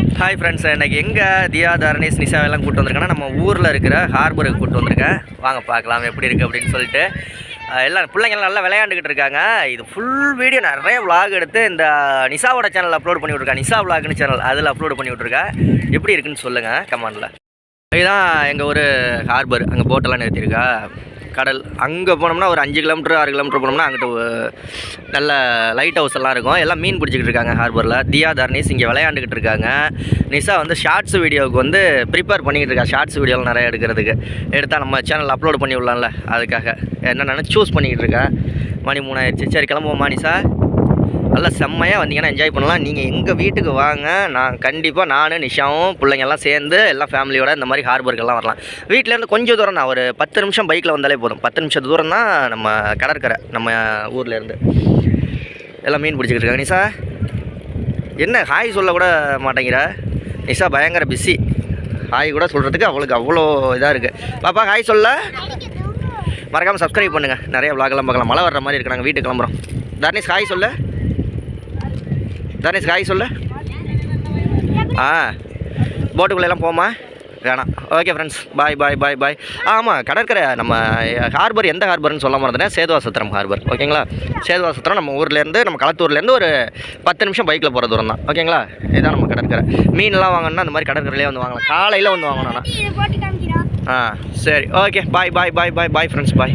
Hi friends இன்றைக்கி எங்கே தியா தரணேஷ் நிஷாவெல்லாம் கூட்டு வந்திருக்கேன்னா நம்ம ஊரில் இருக்கிற ஹார்பருக்கு கூட்டு வந்திருக்கேன். வாங்க பார்க்கலாம் எப்படி இருக்குது அப்படின்னு சொல்லிட்டு. எல்லாம் பிள்ளைங்கள்லாம் நல்லா விளையாண்டுக்கிட்டு இருக்காங்க. இது ஃபுல் வீடியோ நிறைய விளாக் எடுத்து இந்த நிஷாவோட சேனல் அப்லோட் பண்ணி விட்ருக்கேன் நிஷா விளாக்னு சேனல் அதில் அப்லோட் பண்ணி விட்ருக்கேன் எப்படி இருக்குன்னு சொல்லுங்கள் கமெண்டில் இதுதான் எங்கள் ஒரு ஹார்பர் அங்கே போட்டெல்லாம் நிறுத்தியிருக்கா. கடல். அங்கே போனோம்னா ஒரு அஞ்சு கிலோமீட்டர் ஆறு கிலோமீட்டர் போனோம்னா அங்கிட்ட ஒரு நல்ல லைட் ஹவுஸ் எல்லாம் இருக்கும். எல்லாம் மீன் பிடிச்சிக்கிட்டு இருக்காங்க ஹார்பரில் தியா தர்னீஸ் இங்கே விளையாண்டுக்கிட்டு இருக்காங்க. நிஷா வந்து ஷார்ட்ஸ் வீடியோவுக்கு வந்து ப்ரிப்பேர் பண்ணிக்கிட்டு இருக்கா. ஷார்ட்ஸ் வீடியோலாம் நிறைய எடுக்கிறதுக்கு. எடுத்தால் நம்ம சேனல் அப்லோட் பண்ணி விடலாம்ல அதுக்காக. என்னென்னு சூஸ் பண்ணிக்கிட்டு இருக்கேன் மணி மூணாயிடுச்சு. சரி கிளம்புவோமா மானிசா நல்லா செம்மையாக வந்தீங்கன்னா என்ஜாய் பண்ணலாம். நீங்கள் எங்கள் வீட்டுக்கு வாங்க. நான் கண்டிப்பாக நான் நிஷாவும் பிள்ளைங்கெல்லாம் சேர்ந்து எல்லாம் ஃபேமிலியோட இந்த மாதிரி ஹார்பருக்கெல்லாம் வரலாம். வீட்டிலேருந்து கொஞ்சம் தூரம் தான் ஒரு பத்து நிமிஷம் பைக்கில் வந்தாலே போதும். பத்து நிமிஷம் தூரம் தான் நம்ம கடற்கரை நம்ம ஊர்லேருந்து எல்லாம் மீன் பிடிச்சிக்கிட்டு இருக்காங்க. நிஷா என்ன ஹாய் சொல்ல கூட மாட்டேங்கிற? நிஷா பயங்கர பிஸி ஹாய் கூட சொல்கிறதுக்கு அவளுக்கு அவ்வளோ இதாக இருக்குது பாப்பா ஹாய் சொல்ல. மறக்காமல் சப்ஸ்கிரைப் பண்ணுங்கள் நிறைய vlog-எல்லாம் பார்க்கலாம். மழை வர்ற மாதிரி இருக்கு. நாங்கள் வீட்டுக்கு கிளம்புறோம். தர்னேஷ் ஹாய் சொல்ல. தர்னேஷ் ஹாய் சொல்ல. ஆ போட்டுக்குள்ளே எல்லாம் போமா? வேணாம். ஓகே ஃப்ரெண்ட்ஸ் பாய் பாய் பாய் பாய் ஆமாம் கடற்கரை நம்ம ஹார்பர் எந்த ஹார்பர்னு சொல்ல மறந்துட்டேன் சேதுவாசத்திரம் ஹார்பர் ஓகேங்களா சேதுவாசத்திரம் நம்ம ஊர்லேருந்து நம்ம களத்தூர்லேருந்து ஒரு பத்து நிமிஷம் பைக்கில் போகிற தூரம் தான். ஓகேங்களா இதுதான் நம்ம கடற்கரை. மீன்லாம் வாங்கணும்னா அந்த மாதிரி கடற்கரையிலே வந்து வாங்கலாம். காலையில் வந்து வாங்கணும் இதை போட்டு காமிக்கிறா. ஆ சரி. ஓகே பாய் பாய் பாய் பாய் பாய் ஃப்ரெண்ட்ஸ் பாய்